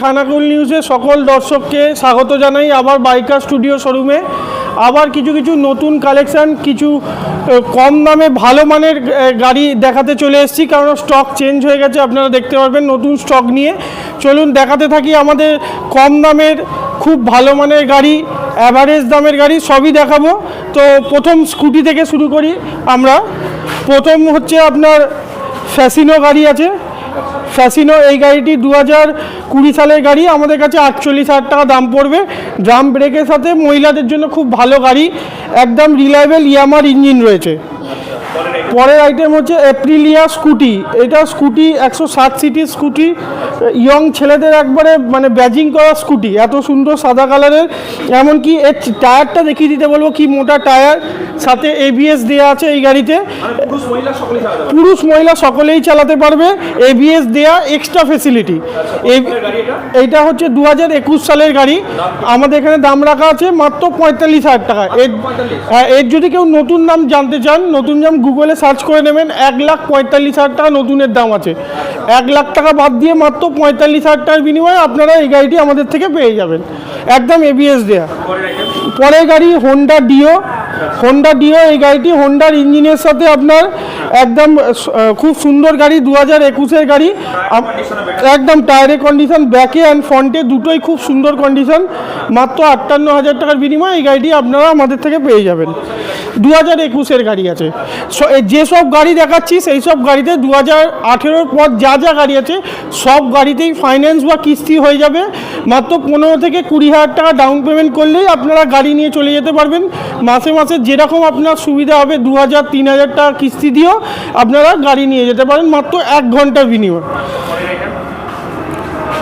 খানাকুল নিউজে সকল দর্শককে স্বাগত জানাই আবার বাইকার স্টুডিও শোরুমে। আবার কিছু কিছু নতুন কালেকশন, কিছু কম দামে ভালো মানের গাড়ি দেখাতে চলে এসেছি কারণ স্টক চেঞ্জ হয়ে গেছে, আপনারা দেখতে পারবেন নতুন স্টক নিয়ে। চলুন দেখাতে থাকি আমাদের কম দামের, খুব ভালো মানের গাড়ি অ্যাভারেজ দামের গাড়ি সবই দেখাবো। তো প্রথম স্কুটি থেকে শুরু করি আমরা। প্রথম হচ্ছে আপনার ফ্যাসিনো গাড়ি আছে। ফ্যাসিনো এই গাড়িটি দু হাজার কুড়ি সালের গাড়ি। আমাদের কাছে আটচল্লিশ হাজার টাকা দাম পড়বে। ড্রাম ব্রেকের সাথে মহিলাদের জন্য খুব ভালো গাড়ি। একদম রিলায়েবল ইয়ামার ইঞ্জিন রয়েছে। পরের আইটেম হচ্ছে এপ্রিলিয়া স্কুটি এটা স্কুটি একশো ষাট সিটির স্কুটি ইয়ং ছেলেদের একবারে মানে ব্যাজিং করা স্কুটি এত সুন্দর সাদা কালারের এমনকি এর টায়ারটা দেখিয়ে দিতে বলব কি মোটা টায়ার সাথে এবিএস দেওয়া আছে এই গাড়িতে। পুরুষ মহিলা সকলেই চালাতে পারবে এবিএস দেয়া এক্সট্রা ফেসিলিটি? এইটা হচ্ছে দু হাজার একুশ সালের গাড়ি। আমাদের এখানে দাম রাখা আছে মাত্র পঁয়তাল্লিশ হাজার টাকা। এর হ্যাঁ, এর যদি কেউ নতুন দাম জানতে চান নতুন দাম গুগলে সার্চ করে নেবেন, এক লাখ পঁয়তাল্লিশ হাজার টাকা নতুনের দাম আছে। এক লাখ টাকা বাদ দিয়ে মাত্র পঁয়তাল্লিশ হাজার টাকার বিনিময়ে আপনারা এই গাড়িটি আমাদের থেকে পেয়ে যাবেন। একদম এবিএস দেয়া। পরের গাড়ি হোন্ডা ডিও হোন্ডা ডিও এই গাড়িটি হোন্ডার ইঞ্জিনের সাথে আপনার একদম খুব সুন্দর গাড়ি দু হাজার একুশের গাড়ি। একদম টায়ারের কন্ডিশন ব্যাকে অ্যান্ড ফ্রন্টে দুটোই খুব সুন্দর কন্ডিশন মাত্র আটান্ন হাজার টাকার বিনিময়ে এই গাড়িটি আপনারা আমাদের থেকে পেয়ে যাবেন। দু হাজার একুশের গাড়ি আছে। যেসব গাড়ি দেখাচ্ছি, সেই সব গাড়িতে দু হাজার আঠেরোর পর যা যা গাড়ি আছে, সব গাড়িতেই ফাইন্যান্স বা কিস্তি হয়ে যাবে। মাত্র পনেরো থেকে কুড়ি হাজার টাকা ডাউন পেমেন্ট করলেই আপনারা গাড়ি নিয়ে চলে যেতে পারবেন। মাসে মাসে যেরকম আপনার সুবিধা হবে দু হাজার, তিন হাজার টাকা কিস্তি দিয়েও আপনারা গাড়ি নিয়ে যেতে পারেন মাত্র এক ঘণ্টার বিনিময়।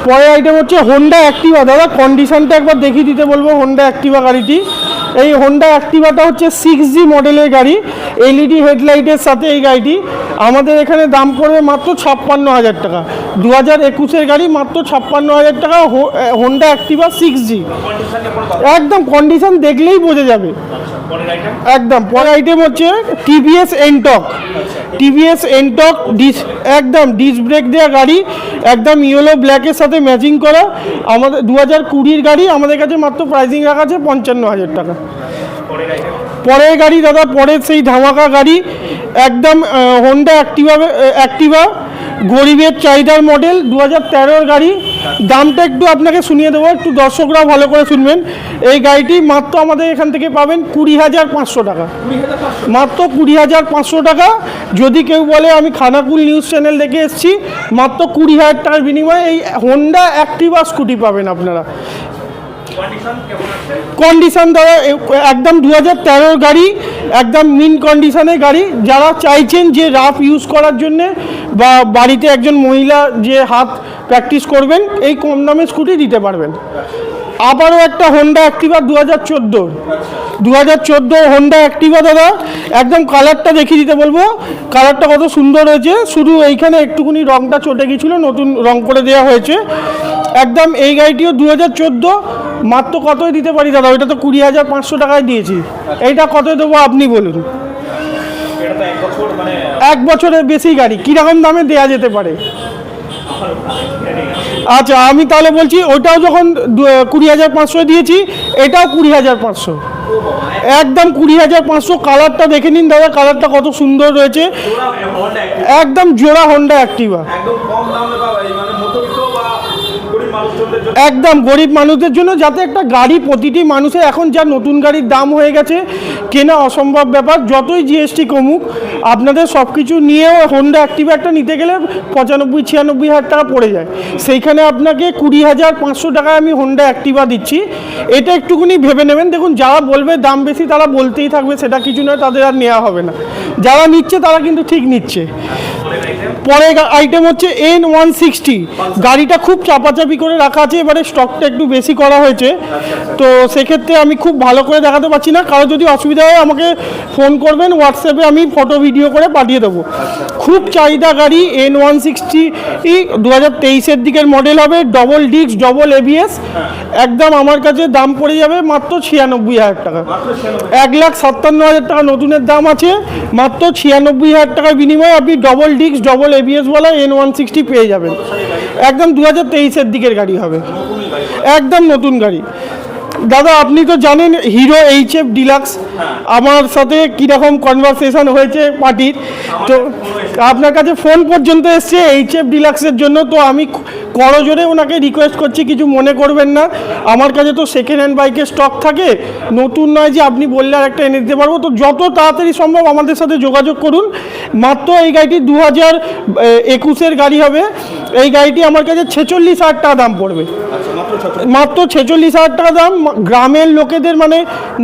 পরের আইটেম হচ্ছে হোন্ডা অ্যাক্টিভা দাদা কন্ডিশনটা একবার দেখিয়ে দিতে বলব হোন্ডা অ্যাক্টিভা গাড়িটি। এই হোন্ডা অ্যাক্টিভাটা হচ্ছে সিক্স জি মডেলের গাড়ি। এলইডি হেডলাইটের সাথে এই গাড়িটি। আমাদের এখানে দাম পড়বে মাত্র ছাপ্পান্ন হাজার টাকা। দু হাজার একুশের গাড়ি মাত্র ছাপ্পান্ন হাজার টাকা হোন্ডা অ্যাক্টিভা সিক্স জি একদম কন্ডিশন দেখলেই বোঝা যাবে। একদম পরের আইটেম হচ্ছে TVS Ntorq TVS Ntorq disc একদম ডিস ব্রেক দেওয়া গাড়ি একদম ইয়েলো ব্ল্যাকের সাথে ম্যাচিং করা। আমাদের দু হাজার কুড়ির গাড়ি আমাদের কাছে মাত্র প্রাইসিং রাখা আছে পঞ্চান্ন হাজার টাকা। পরের গাড়ি দাদা পরের সেই ধামাকা গাড়ি। একদম হোন্ডা অ্যাক্টিভা অ্যাক্টিভা গরিবের চাহিদার মডেল দু হাজার গাড়ি। দামটা একটু আপনাকে শুনিয়ে দেবো, একটু দর্শকরাও ভালো করে শুনবেন। এই গাড়িটি মাত্র আমাদের এখান থেকে পাবেন কুড়ি হাজার পাঁচশো টাকা। মাত্র কুড়ি হাজার পাঁচশো টাকা। যদি কেউ বলে, আমি খানাকুল নিউজ চ্যানেল দেখে এসেছি, মাত্র কুড়ি হাজার টাকার বিনিময়ে এই হোন্ডা অ্যাক্টিভা স্কুটি পাবেন আপনারা। কন্ডিশন কন্ডিশন দ্বারা একদম দু হাজার গাড়ি, একদম মিন কন্ডিশনের গাড়ি। যারা চাইছেন যে রাফ ইউজ করার জন্যে বা বাড়িতে একজন মহিলা যে হাত প্র্যাকটিস করবেন, এই কম দামে স্কুটি দিতে পারবেন। আবারও একটা হোন্ডা অ্যাক্টিভা দু হাজার চোদ্দ দু হাজার চোদ্দ হোন্ডা অ্যাক্টিভা দাদা, একদম কালারটা দেখিয়ে দিতে বলব। কালারটা কত সুন্দর হয়েছে। শুধু এইখানে একটুখানি রঙটা চটে গেছিল, নতুন রং করে দেওয়া হয়েছে। একদম এই গাড়িটিও দু হাজার চোদ্দ। মাত্র কতই দিতে পারি দাদা? ওইটা তো কুড়ি হাজার পাঁচশো টাকায় দিয়েছি। এইটা কতই দেবো আপনি বলুন। এক মানে এক বছরের বেশি গাড়ি কীরকম দামে দেওয়া যেতে পারে? আচ্ছা আমি তাহলে বলছি ওইটাও যখন কুড়ি হাজার পাঁচশো দিয়েছি এটাও কুড়ি হাজার পাঁচশো। একদম কুড়ি হাজার পাঁচশো। কালারটা দেখে নিন দাদা কালারটা কত সুন্দর রয়েছে। একদম জোড়া হন্ডা অ্যাক্টিভা একদম কম দামে পাবা এই মানে মধ্যবিত্ত বা গরিব মানুষজনদের জন্য একদম গরিব মানুষদের জন্য যাতে একটা গাড়ি প্রতিটি মানুষের এখন যা নতুন গাড়ির দাম হয়ে গেছে কেনা অসম্ভব ব্যাপার, যতই জিএসটি কমুক, আপনাদের সব কিছু নিয়েও হোন্ডা অ্যাক্টিভা একটা নিতে গেলে পঁচানব্বই, ছিয়ানব্বই হাজার টাকা পড়ে যায়। সেইখানে আপনাকে কুড়ি হাজার পাঁচশো টাকায় আমি হোন্ডা অ্যাক্টিভা দিচ্ছি। এটা একটুখানি ভেবে নেবেন। দেখুন, যারা বলবে দাম বেশি, তারা বলতেই থাকবে, সেটা কিছু নয়, তাদের আর নেওয়া হবে না। যারা নিচ্ছে, তারা কিন্তু ঠিক নিচ্ছে। পরের পরে আইটেম হচ্ছে এন ওয়ান সিক্সটি গাড়িটা খুব চাপাচাপি করে রাখা আছে, এবারে স্টকটা একটু বেশি করা হয়েছে। তো সেক্ষেত্রে আমি খুব ভালো করে দেখাতে পারছি না। কারও যদি অসুবিধা হয় আমাকে ফোন করবেন হোয়াটসঅ্যাপে আমি ফটো ভিডিও করে পাঠিয়ে দেবো। খুব চাহিদা গাড়ি এন ওয়ান সিক্সটি দু হাজার তেইশের দিকের মডেল হবে ডবল ডিস্ক ডবল এবিএস একদম আমার কাছে দাম পড়ে যাবে মাত্র ছিয়ানব্বই হাজার টাকা। এক লাখ সাতান্ন হাজার টাকা নতুনের দাম আছে মাত্র ছিয়ানব্বই হাজার টাকার বিনিময়ে আপনি ডবল ডিস্ক ডবল এবিএস বলা এন ওয়ান সিক্সটি পেয়ে যাবেন। একদম দু হাজার তেইশের দিকের গাড়ি হবে। একদম নতুন গাড়ি। দাদা আপনি তো জানেন হিরো এইচ এফ ডিলাক্স আমার সাথে কীরকম কনভারসেশন হয়েছে পার্টির। তো আপনার কাছে ফোন পর্যন্ত এসছে এইচ এফ ডিলাক্সের জন্য তো আমি করজোরে ওনাকে রিকোয়েস্ট করছি কিছু মনে করবেন না। আমার কাছে তো সেকেন্ড হ্যান্ড বাইকের স্টক থাকে নতুন নয় যে আপনি বললে আর একটা এনে দিতে পারব। তো যত তাড়াতাড়ি সম্ভব আমাদের সাথে যোগাযোগ করুন। মাত্র এই গাড়িটি দু হাজার একুশের গাড়ি হবে। এই গাড়িটি আমার কাছে ছেচল্লিশ হাজার টাকা দাম পড়বে। আচ্ছা মাত্র ছেচল্লিশ হাজার টাকা দাম। গ্রামের লোকেদের মানে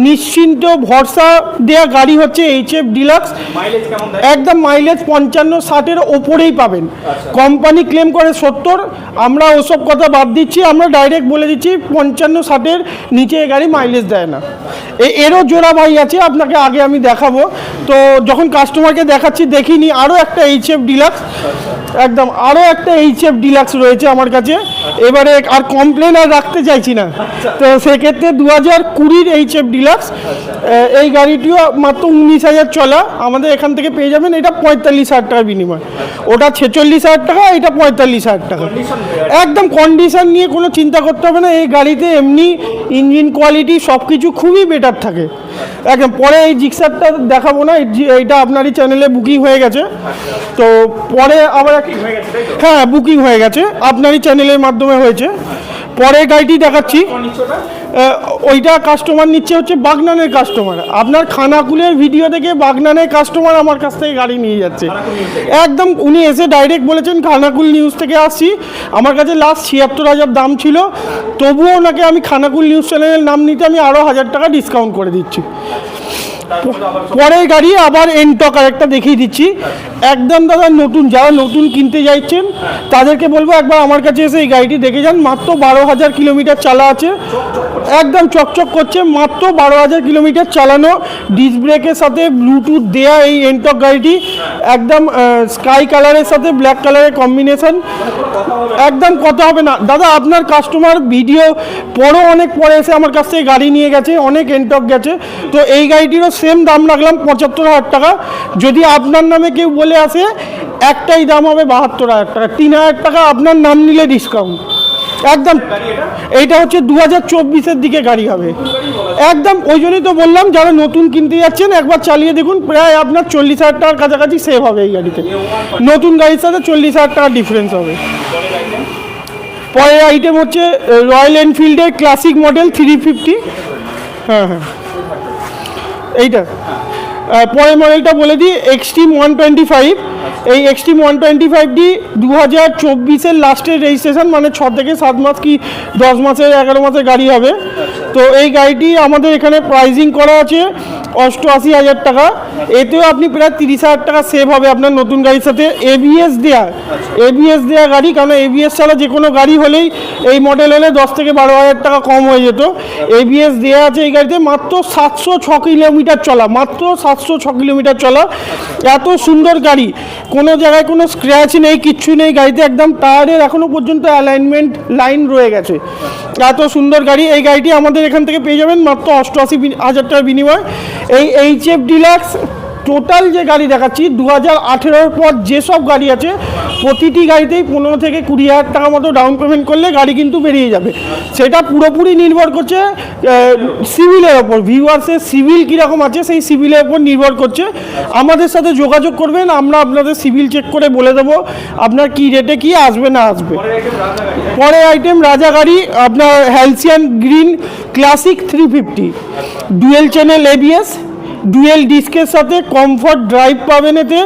নিশ্চিন্ত ভরসা দেয়া গাড়ি হচ্ছে এইচ এফ ডিলাক্স একদম মাইলেজ পঞ্চান্ন ষাটের ওপরেই পাবেন। কোম্পানি ক্লেম করে সত্তর। আমরা ওসব কথা বাদ দিচ্ছি। আমরা ডাইরেক্ট বলে দিচ্ছি পঞ্চান্ন ষাটের নিচে এ গাড়ি মাইলেজ দেয় না। এরও জোড়া ভাই আছে, আপনাকে আগে আমি দেখাবো। তো যখন কাস্টমারকে দেখাচ্ছি, দেখিনি, আরও একটা এইচ এফ ডিলাক্স একদম, আরও একটা এইচ এফ ডিলাক্স রয়েছে আমার কাছে। এবারে আর কমপ্লেন আর রাখতে চাইছি না। তো সেক্ষেত্রে দু হাজার কুড়ির এইচ এফ ডিলাক্স এই গাড়িটিও মাত্র উনিশ হাজার চলা। আমাদের এখান থেকে পেয়ে যাবেন, এটা পঁয়তাল্লিশ হাজার টাকা বিনিময়। ওটা ছেচল্লিশ হাজার টাকা, এটা পঁয়তাল্লিশ হাজার টাকা। একদম কন্ডিশন নিয়ে কোনো চিন্তা করতে হবে না, এই গাড়িতে এমনি ইঞ্জিন কোয়ালিটি সব কিছু খুবই বেটার থাকে। একদম পরে এই জিক্সারটা দেখাবো না এইটা আপনারই চ্যানেলে বুকিং হয়ে গেছে। তো পরে আবার হ্যাঁ বুকিং হয়ে গেছে। আপনারই চ্যানেলের মাধ্যমে হয়েছে। পরে গাড়িটি দেখাচ্ছি। ওইটা কাস্টমার নিচ্ছে হচ্ছে বাগনানের কাস্টমার আপনার খানাকুলের ভিডিও দেখে বাগনানের কাস্টমার আমার কাছ থেকে গাড়ি নিয়ে যাচ্ছে। থেকে? একদম উনি এসে ডাইরেক্ট বলেছেন, খানাকুল নিউজ থেকে আসছি। আমার কাছে লাস্ট ছিয়াত্তর হাজার দাম ছিল। তবুও ওনাকে আমি খানাকুল নিউজ চ্যানেলের নাম নিতে আমি আরও হাজার টাকা ডিসকাউন্ট করে দিচ্ছি। পরের গাড়ি আবার এনটক আর একটা দেখিয়ে দিচ্ছি। একদম দাদা নতুন, যারা নতুন কিনতে যাচ্ছেন, তাদেরকে বলব একবার আমার কাছে এসে এই গাড়িটি দেখে যান। মাত্র বারো হাজার কিলোমিটার চালা আছে। একদম চকচক করছে, মাত্র বারো হাজার কিলোমিটার চালানো। ডিস্ক ব্রেকের সাথে ব্লুটুথ দেয়া এই এনটক গাড়িটি। একদম স্কাই কালারের সাথে ব্ল্যাক কালারের কম্বিনেশন একদম কথা হবে না। দাদা, আপনার কাস্টমার ভিডিও পরও অনেক পরে এসে আমার কাছ থেকে গাড়ি নিয়ে গেছে, অনেক এনটক গেছে। তো এই গাড়িটিরও সেম দাম রাখলাম পঁচাত্তর হাজার টাকা। যদি আপনার নামে কেউ বলে আসে, একটাই দাম হবে বাহাত্তর হাজার টাকা। তিন হাজার টাকা আপনার নাম নিলে ডিসকাউন্ট একদম এইটা হচ্ছে দু হাজার চব্বিশের দিকে গাড়ি হবে। একদম, ওই জন্যই তো বললাম, যারা নতুন কিনতে যাচ্ছেন, একবার চালিয়ে দেখুন, প্রায় আপনার চল্লিশ হাজার টাকার কাছাকাছি সেভ হবে এই গাড়িতে। নতুন গাড়ির সাথে চল্লিশ হাজার টাকার ডিফারেন্স হবে। পরের আইটেম হচ্ছে রয়্যাল এনফিল্ডের ক্লাসিক মডেল থ্রি ফিফটি হ্যাঁ হ্যাঁ। এইটা। পরে মডেলটা বলে দিই এক্সট্রিম ওয়ান টোয়েন্টি ফাইভ এই এক্সট্রিম ওয়ান টোয়েন্টি ফাইভটি দু হাজার চব্বিশের লাস্টের রেজিস্ট্রেশন মানে ছ থেকে সাত মাস কি দশ মাসের এগারো মাসের গাড়ি হবে। তো এই গাড়িটি আমাদের এখানে প্রাইজিং করা আছে অষ্টআশি হাজার টাকা। এতেও আপনি প্রায় তিরিশ হাজার টাকা সেভ হবে আপনার নতুন গাড়ির সাথে এবিএস দেওয়া এবিএস দেওয়া গাড়ি, কারণ এবিএস ছাড়া যে কোনো গাড়ি হলেই এই মডেল হলে দশ থেকে বারো হাজার টাকা কম হয়ে যেত। এবিএস দেওয়া আছে এই গাড়িতে মাত্র সাতশো ছ কিলোমিটার চলা, মাত্র সাতশো ছ কিলোমিটার চলা। এত সুন্দর গাড়ি, কোনো জায়গায় কোনো স্ক্র্যাচ নেই, কিচ্ছু নেই, গাড়িতে একদম টায়ারের এখনও পর্যন্ত অ্যালাইনমেন্ট লাইন রয়ে গেছে। এত সুন্দর গাড়ি, এই গাড়িটি আমাদের এখান থেকে পেয়ে যাবেন মাত্র অষ্টআশি হাজার টাকার বিনিময়। এই এইচ এফ ডিলাক্স টোটাল যে গাড়ি দেখাচ্ছি দু হাজার আঠেরোর পর যেসব গাড়ি আছে, প্রতিটি গাড়িতেই পনেরো থেকে কুড়ি হাজার টাকা মতো ডাউন পেমেন্ট করলে গাড়ি কিন্তু বেরিয়ে যাবে। সেটা পুরোপুরি নির্ভর করছে সিভিলের ওপর। ভিউয়ার্সের সিভিল কীরকম আছে, সেই সিভিলের ওপর নির্ভর করছে। আমাদের সাথে যোগাযোগ করবেন, আমরা আপনাদের সিভিল চেক করে বলে দেবো, আপনার কী রেটে কি আসবে না আসবে। গাড়ি আইটেম রাজা গাড়ি, আপনার Halcyon green classic three fifty dual channel ABS dual ডিস্কের সাথে কমফর্ট ড্রাইভ পাবেন এতে।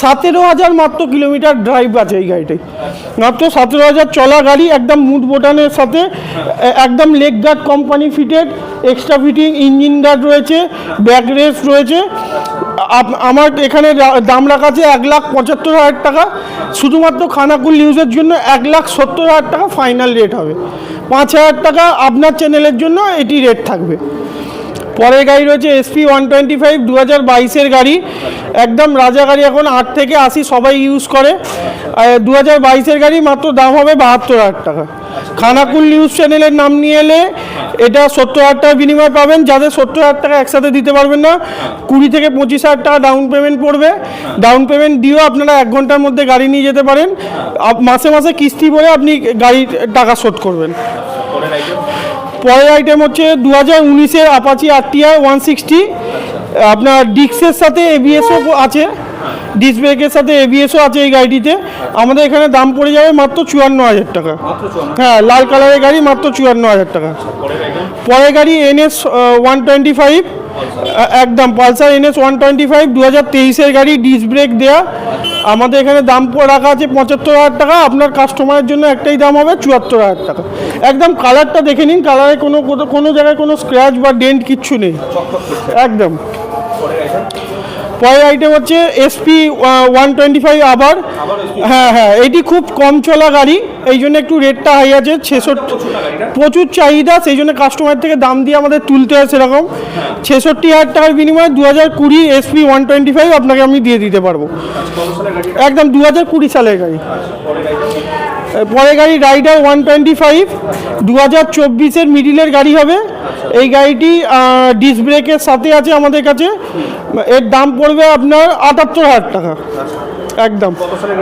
সতেরো হাজার মাত্র কিলোমিটার ড্রাইভ আছে এই গাড়িটাই। মাত্র সতেরো হাজার চলা গাড়ি, একদম মুড বোটানের সাথে একদম leg guard company fitted extra fitting engine guard রয়েছে ব্যাক রেস রয়েছে। আমার এখানে দাম রাখা আছে এক লাখ পঁচাত্তর হাজার টাকা। শুধুমাত্র খানাকুল নিউজের জন্য এক লাখ সত্তর হাজার টাকা ফাইনাল রেট হবে। পাঁচ হাজার টাকা আপনার চ্যানেলের জন্য এটি রেট থাকবে। পরের গাড়ি রয়েছে এসপি ওয়ান টোয়েন্টি ফাইভ দু হাজার বাইশের গাড়ি। একদম রাজা গাড়ি এখন আট থেকে আশি সবাই ইউজ করে। দু হাজার বাইশের গাড়ি মাত্র দাম হবে বাহাত্তর হাজার টাকা। খানাকুল নিউজ চ্যানেলের নাম নিয়ে এলে এটা সত্তর হাজার টাকা বিনিময় পাবেন। যাদের সত্তর হাজার টাকা একসাথে দিতে পারবেন না, কুড়ি থেকে পঁচিশ হাজার টাকা ডাউন পেমেন্ট পড়বে। ডাউন পেমেন্ট দিয়েও আপনারা এক ঘণ্টার মধ্যে গাড়ি নিয়ে যেতে পারেন। মাসে মাসে কিস্তি ভরে আপনি গাড়ির টাকা শোধ করবেন। পরের আইটেম হচ্ছে দু হাজার উনিশের আপাচি আরটিআর ওয়ান সিক্সটি আপনার ডিক্সের সাথে এবিএসও আছে। ডিস ব্রেকের সাথে এবিএসও আছে এই গাড়িটিতে। আমাদের এখানে দাম পড়ে যাবে মাত্র চুয়ান্ন হাজার টাকা। হ্যাঁ লাল কালারের গাড়ি মাত্র চুয়ান্ন হাজার টাকা। পরের গাড়ি এনএস ওয়ান টোয়েন্টি ফাইভ একদম Pulsar NS one twenty five দু হাজার তেইশের গাড়ি ডিস ব্রেক দেওয়া আমাদের এখানে দাম রাখা আছে পঁচাত্তর হাজার টাকা। আপনার কাস্টমারের জন্য একটাই দাম হবে চুয়াত্তর হাজার টাকা। একদম কালারটা দেখে নিন। কালারে কোনো- কোনো জায়গায় কোনো স্ক্র্যাচ বা ডেন্ট কিচ্ছু নেই। একদম। পরের আইটেম হচ্ছে এসপি ওয়ান টোয়েন্টি ফাইভ আবার। হ্যাঁ হ্যাঁ এটি খুব কম চলা গাড়ি এই জন্য একটু রেটটা হাই আছে ছেষট্টি প্রচুর চাহিদা সেই জন্য কাস্টমার থেকে দাম দিয়ে আমাদের তুলতে হয় সেরকম। ছেষট্টি হাজার টাকার বিনিময়ে দু হাজার কুড়ি এসপি ওয়ান টোয়েন্টি ফাইভ আপনাকে আমি দিয়ে দিতে পারব। আচ্ছা একদম দু হাজার কুড়ি সালের গাড়ি। আইটেম পরে গাড়ি রাইডার ওয়ান টোয়েন্টি ফাইভ দু হাজার চব্বিশের মিডিলের গাড়ি হবে। এই গাড়িটি ডিস ব্রেকের সাথে আছে আমাদের কাছে। এর দাম পড়বে আপনার আটাত্তর হাজার টাকা। একদম।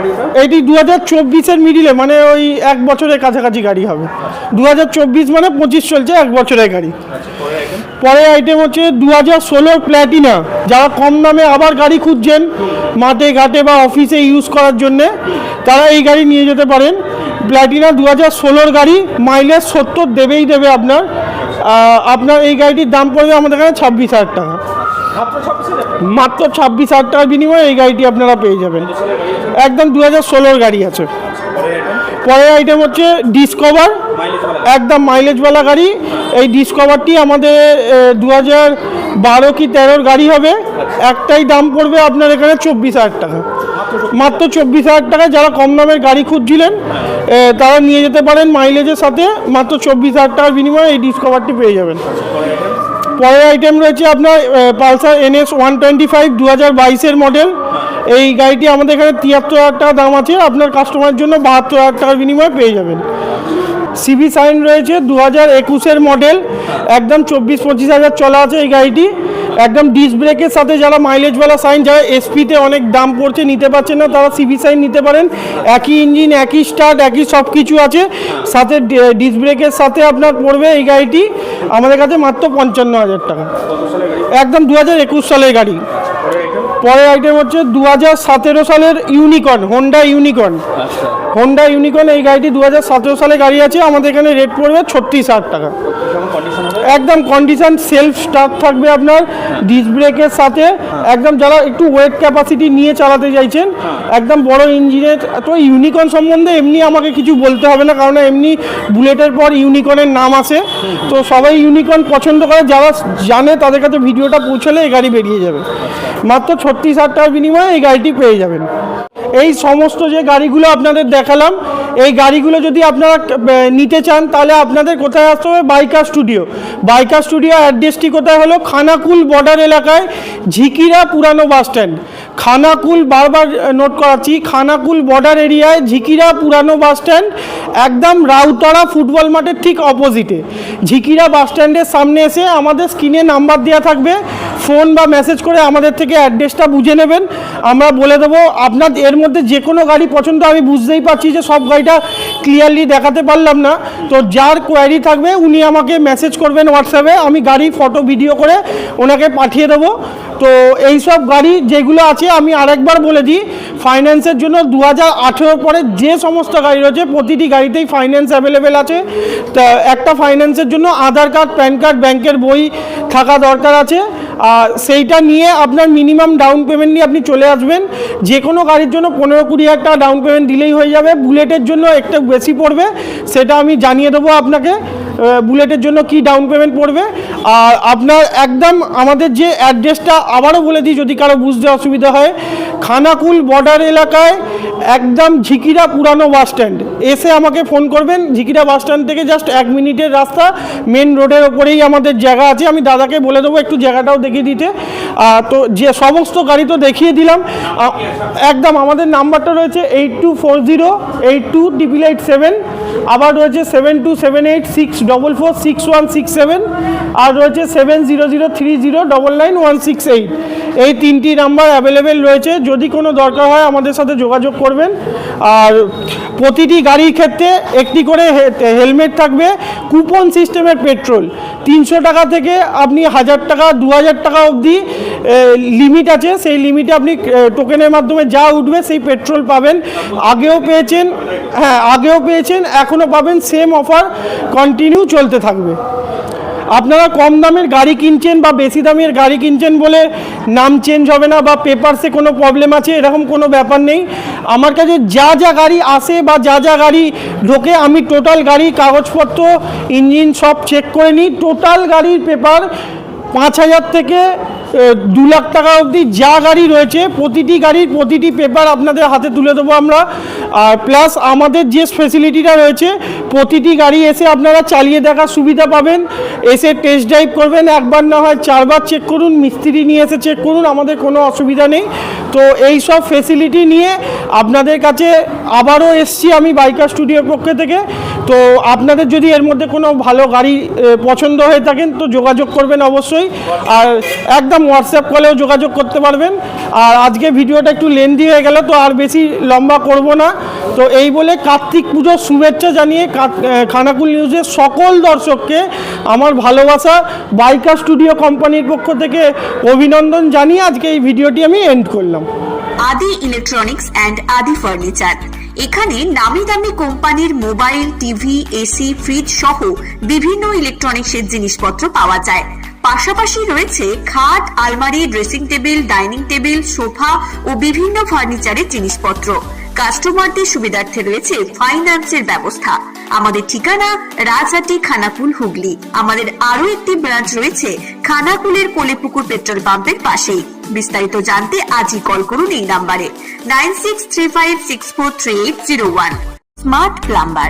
এটা? এইটি দু হাজার চব্বিশের মিডিলে মানে ওই এক বছরের কাছাকাছি গাড়ি হবে। দু হাজার চব্বিশ মানে পঁচিশ চলছে এক বছরের গাড়ি। আচ্ছা পরের আইটেম হচ্ছে দু হাজার ষোলোর প্ল্যাটিনা যারা কম দামে আবার গাড়ি খুঁজছেন, মাঠে, ঘাটে বা অফিসে ইউজ করার জন্যে, তারা এই গাড়ি নিয়ে যেতে পারেন। প্ল্যাটিনা দু হাজার ষোলোর গাড়ি মাইলেজ সত্তর দেবেই দেবে আপনার। আপনার এই গাড়িটির দাম পড়বে আমাদের এখানে ছাব্বিশ হাজার টাকা। মাত্র ছাব্বিশ হাজার টাকার বিনিময়ে এই গাড়িটি আপনারা পেয়ে যাবেন। একদম দু হাজার ষোলোর গাড়ি আছে। পরের আইটেম হচ্ছে ডিসকভার একদম মাইলেজওয়ালা গাড়ি। এই ডিসকভারটি আমাদের দু হাজার বারো কি তেরোর গাড়ি হবে। একটাই দাম পড়বে আপনার এখানে চব্বিশ হাজার টাকা। মাত্র চব্বিশ হাজার টাকা যারা কম দামের গাড়ি খুঁজছিলেন তারা নিয়ে যেতে পারেন মাইলেজের সাথে। মাত্র চব্বিশ হাজার টাকার বিনিময়ে এই ডিসকভারটি পেয়ে যাবেন। পরের আইটেম পরের আইটেম রয়েছে আপনার Pulsar NS one twenty five দু হাজার বাইশের মডেল এই গাড়িটি আমাদের এখানে তিয়াত্তর হাজার টাকা দাম আছে। আপনার কাস্টমারের জন্য বাহাত্তর হাজার টাকার বিনিময়ে পেয়ে যাবেন। সিবি সাইন রয়েছে দু হাজার একুশের মডেল একদম চব্বিশ পঁচিশ হাজার চলা আছে এই গাড়িটি। একদম ডিস্ক ব্রেকের সাথে যারা মাইলেজওয়ালা সাইন যারা এসপিতে অনেক দাম পড়ছে, নিতে পারছেন না, তারা সিভি সাইন নিতে পারেন। একই ইঞ্জিন একই স্টার্ট একই সব কিছু আছে। সাথে ডিস্ক ব্রেকের সাথে আপনার পড়বে এই গাড়িটি, আমাদের কাছে মাত্র পঞ্চান্ন হাজার টাকা। একদম দু হাজার একুশ সালের গাড়ি। পরের আইটেম হচ্ছে দু হাজার সতেরো সালের Unicorn Honda Unicorn Honda Unicorn এই গাড়িটি দু হাজার সতেরো সালে গাড়ি আছে, আমাদের এখানে রেট পড়বে ছত্রিশ হাজার টাকা। একদম কন্ডিশন সেলফ স্টার্ট থাকবে আপনার ডিস ব্রেকের সাথে। একদম যারা একটু ওয়েট ক্যাপাসিটি নিয়ে চালাতে চাইছেন, একদম বড় ইঞ্জিনের তো ইউনিকর্ন সম্বন্ধে এমনি আমাকে কিছু বলতে হবে না, কারণ এমনি বুলেটের পর ইউনিকর্নের নাম আছে। তো সবাই ইউনিকর্ন পছন্দ করে, যারা জানে তাদের কাছে ভিডিওটা পৌঁছলে এই গাড়ি বেরিয়ে যাবে। মাত্র ছত্রিশ হাজার টাকার বিনিময়ে এই গাড়িটি পেয়ে যাবেন। এই সমস্ত যে গাড়িগুলো আপনাদের দেখালাম, এই গাড়িগুলো যদি আপনারা নিতে চান, তাহলে আপনাদের কোথায় আসতে হবে? বাইকা স্টুডিও। বাইকা স্টুডিও অ্যাড্রেসটি কোথায় হলো? খানাকুল বর্ডার এলাকায় ঝিকিরা পুরানো বাস স্ট্যান্ড। খানাকুল বারবার নোট করাচ্ছি, খানাকুল বর্ডার এরিয়ায় ঝিকিরা পুরানো বাস স্ট্যান্ড একদম রাউতরা ফুটবল মাঠের ঠিক অপোজিটে ঝিকিরা বাস স্ট্যান্ডের সামনে এসে আমাদের স্ক্রিনে নাম্বার দেওয়া থাকবে। ফোন বা মেসেজ করে আমাদের থেকে অ্যাড্রেসটা বুঝে নেবেন। আমরা বলে দেবো, আপনার এর মধ্যে যে কোনো গাড়ি পছন্দ, আমি বুঝতেই পারছি যে সব গাড়িটা ক্লিয়ারলি দেখাতে পারলাম না। তো যার কোয়ারি থাকবে, উনি আমাকে মেসেজ করবেন হোয়াটসঅ্যাপে আমি গাড়ি ফটো ভিডিও করে ওনাকে পাঠিয়ে দেবো। তো এই সব গাড়ি যেগুলো আছে আমি আরেকবার বলে দিই ফাইন্যান্সের জন্য দু হাজার পরে যে সমস্ত গাড়ি রয়েছে, প্রতিটি গাড়িতেই ফাইন্যান্স অ্যাভেলেবেল আছে। তা একটা ফাইন্যান্সের জন্য আধার কার্ড, প্যান কার্ড, ব্যাংকের বই থাকা দরকার আছে। আর সেইটা নিয়ে আপনার মিনিমাম ডাউন পেমেন্ট নিয়ে আপনি চলে আসবেন। যে কোনো গাড়ির জন্য পনেরো কুড়ি হাজার টাকা ডাউন পেমেন্ট দিলেই হয়ে যাবে। বুলেটের জন্য একটু বেশি পড়বে, সেটা আমি জানিয়ে দেবো আপনাকে। বুলেটের জন্য কি ডাউন পেমেন্ট পড়বে। আর আপনার একদম আমাদের যে অ্যাড্রেসটা আবারও বলে দিই, যদি কারও বুঝতে অসুবিধা হয়। খানাকুল বর্ডার এলাকায় একদম ঝিকিরা পুরানো বাস স্ট্যান্ড এসে আমাকে ফোন করবেন। ঝিকিরা বাস স্ট্যান্ড থেকে জাস্ট এক মিনিটের রাস্তা। মেন রোডের ওপরেই আমাদের জায়গা আছে। আমি দাদাকে বলে দেবো একটু জায়গাটাও দেখিয়ে দিতে। তো যে সমস্ত গাড়ি তো দেখিয়ে দিলাম। একদম আমাদের নাম্বারটা রয়েছে eight two four zero eight two triple eight seven আবার রয়েছে seven two seven eight six double four six one six seven আর রয়েছে seven zero zero three zero double nine one six eight এই তিনটি নাম্বার অ্যাভেলেবেল রয়েছে। যদি কোনো দরকার হয় আমাদের সাথে যোগাযোগ করবেন। আর প্রতিটি গাড়ির ক্ষেত্রে একটি করে হেলমেট থাকবে। কুপন সিস্টেমের পেট্রোল। তিনশো টাকা থেকে আপনি হাজার টাকা, দু হাজার টাকা অবধি লিমিট আছে। সেই লিমিটে আপনি টোকেনের মাধ্যমে যা উঠবে সেই পেট্রোল পাবেন। আগেও পেয়েছেন হ্যাঁ আগেও পেয়েছেন, এখনও পাবেন। সেম অফার কন্টিনিউ চলতে থাকবে। আপনারা কম দামের গাড়ি কিনছেন বা বেশি দামের গাড়ি কিনছেন বলে নাম চেঞ্জ হবে না বা পেপারসে কোনো প্রবলেম আছে, এরকম কোনো ব্যাপার নেই। আমার কাছে যা যা গাড়ি আসে বা যা যা গাড়ি ঢোকে, আমি টোটাল গাড়ি, কাগজপত্র ইঞ্জিন সব চেক করে নিই। টোটাল গাড়ির পেপার পাঁচ হাজার থেকে দু লাখ টাকা অবধি যা গাড়ি রয়েছে, প্রতিটি গাড়ির প্রতিটি পেপার আপনাদের হাতে তুলে দেবো আমরা। আর প্লাস আমাদের যে ফেসিলিটিটা রয়েছে, প্রতিটি গাড়ি এসে আপনারা চালিয়ে দেখার সুবিধা পাবেন। এসে টেস্ট ড্রাইভ করবেন, একবার না হয় চারবার চেক করুন, মিস্ত্রি নিয়ে এসে চেক করুন, আমাদের কোনো অসুবিধা নেই। তো এই সব ফেসিলিটি নিয়ে আপনাদের কাছে আবারও এসছি আমি বাইকার স্টুডিওর পক্ষ থেকে। তো আপনাদের যদি এর মধ্যে কোনো ভালো গাড়ি পছন্দ হয়ে থাকেন, তো যোগাযোগ করবেন অবশ্যই। আর একদম হোয়াটসঅ্যাপ কলেও যোগাযোগ করতে পারবেন। আর আজকে ভিডিওটা একটু লেন্দি হয়ে গেল, তো আর বেশি লম্বা করব না। তো এই বলে কার্তিক পুজোর শুভেচ্ছা জানিয়ে খানাকুল নিউজের সকল দর্শককে আমার ভালোবাসা বাইকার স্টুডিও কোম্পানির পক্ষ থেকে অভিনন্দন জানিয়ে আজকে এই ভিডিওটি আমি এন্ড করলাম। আদি ইলেকট্রনিক্স অ্যান্ড আদি ফার্নিচার এখানে নামি দামি কোম্পানির মোবাইল, টিভি, এসি ফ্রিজ সহ বিভিন্ন ইলেকট্রনিক্সের জিনিসপত্র পাওয়া যায়। পাশাপাশি রয়েছে খাট, আলমারি, dressing table, dining table, sofa ও বিভিন্ন ফার্নিচারের জিনিসপত্র। কাস্টমারদের সুবিধার্থে রয়েছে ফাইন্যান্সের ব্যবস্থা। আমাদের ঠিকানা রাজহাটি খানাকুল হুগলি। আমাদের আরও একটি ব্রাঞ্চ রয়েছে খানাকুলের কোলেপুকুর পেট্রোল পাম্পের পাশেই। বিস্তারিত জানতে আজই কল করুন এই নাম্বারে। Nine six three five six four three eight zero one. Smart plumber.